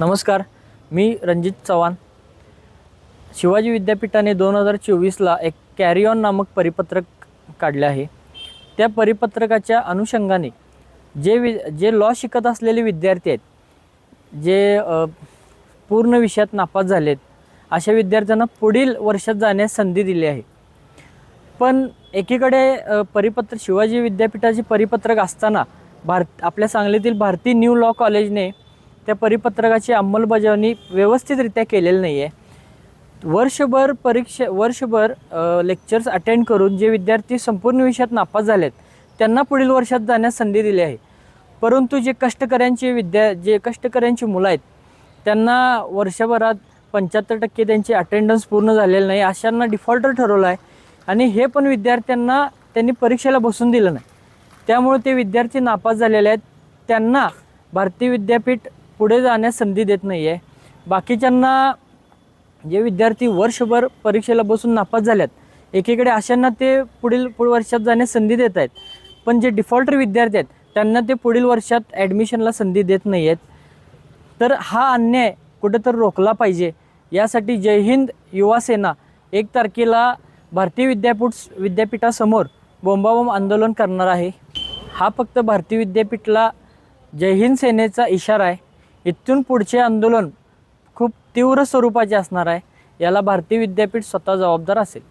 नमस्कार मी रणजित चव्हाण. शिवाजी विद्यापीठाने दोन हजार चोवीसला एक कॅरी ऑन नामक परिपत्रक काढले आहे. त्या परिपत्रकाच्या अनुषंगाने जे वि जे लॉ शिकत असलेले विद्यार्थी आहेत जे पूर्ण विषयात नापास झालेत अशा विद्यार्थ्यांना पुढील वर्षात जाण्यास संधी दिली आहे. पण एकीकडे परिपत्र शिवाजी विद्यापीठाचे परिपत्रक असताना भारत आपल्या सांगलीतील भारतीय न्यू लॉ कॉलेजने त्या परिपत्रकाची अंमलबजावणी व्यवस्थितरित्या केलेली नाही आहे वर्षभर परीक्षा वर्षभर लेक्चर्स अटेंड करून जे विद्यार्थी संपूर्ण विषयात नापास झालेत त्यांना पुढील वर्षात जाण्यास संधी दिली आहे. परंतु जे कष्टकऱ्यांचे विद्या जे कष्टकऱ्यांची मुलं आहेत त्यांना वर्षभरात पंच्याहत्तर टक्के त्यांची अटेंडन्स पूर्ण झालेलं नाही अशांना डिफॉल्टर ठरवलं आहे. आणि हे पण विद्यार्थ्यांना त्यांनी परीक्षेला बसून दिलं नाही. त्यामुळे ते विद्यार्थी नापास झालेले आहेत. त्यांना भारतीय विद्यापीठ पुढे जाण्यास संधी देत नाही आहे बाकीच्यांना जे विद्यार्थी वर्षभर परीक्षेला बसून नापास झाल्यात एकीकडे अशांना ते पुढील पुढ वर्षात जाण्यास संधी देत आहेत. पण जे डिफॉल्टर विद्यार्थी आहेत त्यांना ते पुढील वर्षात ॲडमिशनला संधी देत नाही आहेत तर हा अन्याय कुठेतरी रोखला पाहिजे. यासाठी जय हिंद युवा सेना एक तारखेला भारतीय विद्यापीठ विद्यापीठासमोर बोंबाबोंब आंदोलन करणार आहे. हा फक्त भारतीय विद्यापीठला जय हिंद सेनेचा इशारा आहे. इथून पुढचे आंदोलन खूप तीव्र स्वरूपाचे असणार आहे. याला भारतीय विद्यापीठ स्वतः जबाबदार असेल.